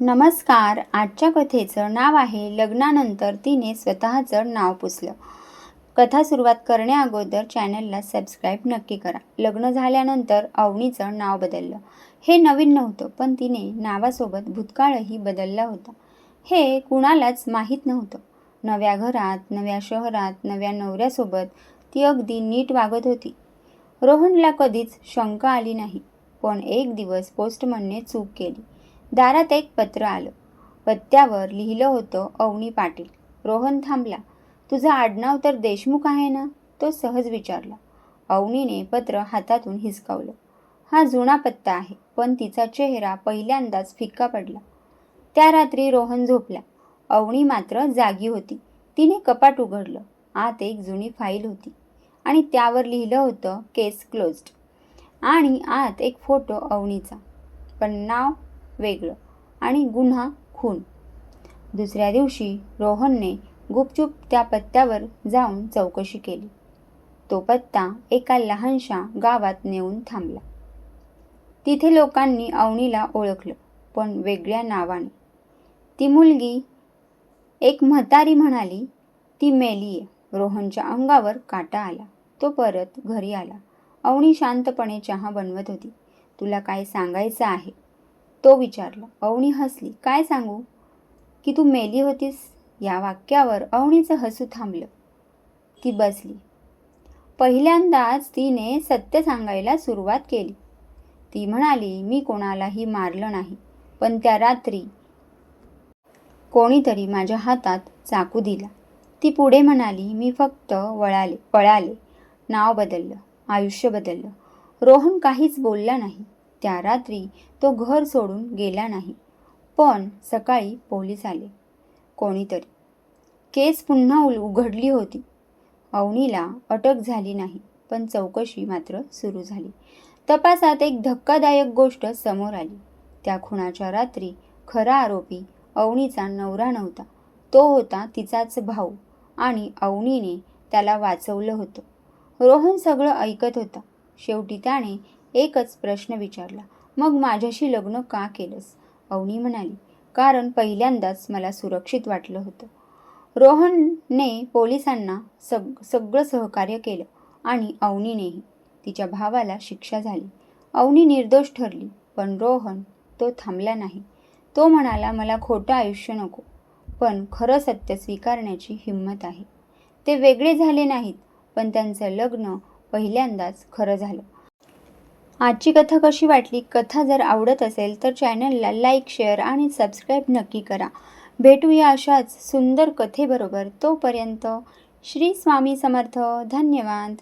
नमस्कार. आजच्या कथेचं नाव आहे लग्नानंतर तिने स्वतःचं नाव पुसलं. कथा सुरुवात करण्याअगोदर चॅनलला सबस्क्राईब नक्की करा. लग्न झाल्यानंतर अवनीचं नाव बदललं. हे नवीन नव्हतं पण तिने नावासोबत भूतकाळही बदलला होता. हे कुणालाच माहीत नव्हतं. नव्या घरात नव्या शहरात नव्या नवऱ्यासोबत ती अगदी नीट वागत होती. रोहनला कधीच शंका आली नाही पण एक दिवस पोस्टमनने चूक केली. दारात एक पत्र आलं. पत्त्यावर लिहिलं होतं अवनी पाटील. रोहन थांबला. तुझं आडनाव तर देशमुख आहे ना? तो सहज विचारला. अवनीने पत्र हातातून हिसकावलं. हा जुना पत्ता आहे पण तिचा चेहरा पहिल्यांदाच फिक्का पडला. त्या रात्री रोहन झोपला. अवनी मात्र जागी होती. तिने कपाट उघडलं. आत एक जुनी फाईल होती आणि त्यावर लिहिलं होतं केस क्लोज्ड. आणि आत एक फोटो अवनीचा. पण नाव वेगळं. आणि गुन्हा खून. दुसऱ्या दिवशी रोहनने गुपचूप त्या पत्त्यावर जाऊन चौकशी केली. तो पत्ता एका लहानशा गावात नेऊन थांबला. तिथे लोकांनी अवनीला ओळखलं पण वेगळ्या नावाने. ती मुलगी एक म्हातारी म्हणाली ती मेली आहे रोहनच्या अंगावर काटा आला. तो परत घरी आला. अवनी शांतपणे चहा बनवत होती. तुला काय सांगायचं आहे? तो विचारला अवणी हसली. काय सांगू? की तू मेली होतीस? या वाक्यावर अवणीचं हसू थांबलं. ती बसली. पहिल्यांदाच तिने सत्य सांगायला सुरुवात केली. ती म्हणाली मी कोणालाही मारलं नाही पण त्या रात्री कोणीतरी माझ्या हातात चाकू दिला. ती पुढे म्हणाली मी फक्त वळाले पळाले नाव बदललं आयुष्य बदललं. रोहन काहीच बोलला नाही. त्या रात्री तो घर सोडून गेला नाही. पण सकाळी पोलीस आले. कोणीतरी. केस पुन्हा उल उघडली होती. अवनीला अटक झाली नाही पण चौकशी मात्र सुरू झाली. तपासात एक धक्कादायक गोष्ट समोर आली. त्या खुणाच्या रात्री खरा आरोपी अवनीचा नवरा नव्हता. तो होता तिचाच भाऊ आणि अवनीने त्याला वाचवलं होतं. रोहन सगळं ऐकत होता. शेवटी त्याने एकच प्रश्न विचारला. मग माझ्याशी लग्न का केलंस? अवनी म्हणाली कारण पहिल्यांदाच मला सुरक्षित वाटलं होतं. रोहनने पोलिसांना सग सगळं सहकार्य केलं आणि अवनीनेही. तिच्या भावाला शिक्षा झाली. अवनी निर्दोष ठरली पण रोहन तो थांबला नाही. तो म्हणाला मला खोटं आयुष्य नको पण खरं सत्य स्वीकारण्याची हिंमत आहे. ते वेगळे झाले नाहीत पण त्यांचं लग्न पहिल्यांदाच खरं झालं. आजची कथा कशी वाटली? कथा जर आवडत असेल तर चॅनलला लाईक शेअर आणि सबस्क्राईब नक्की करा. भेटूया अशाच सुंदर कथेबरोबर तोपर्यंत श्री स्वामी समर्थ. धन्यवाद.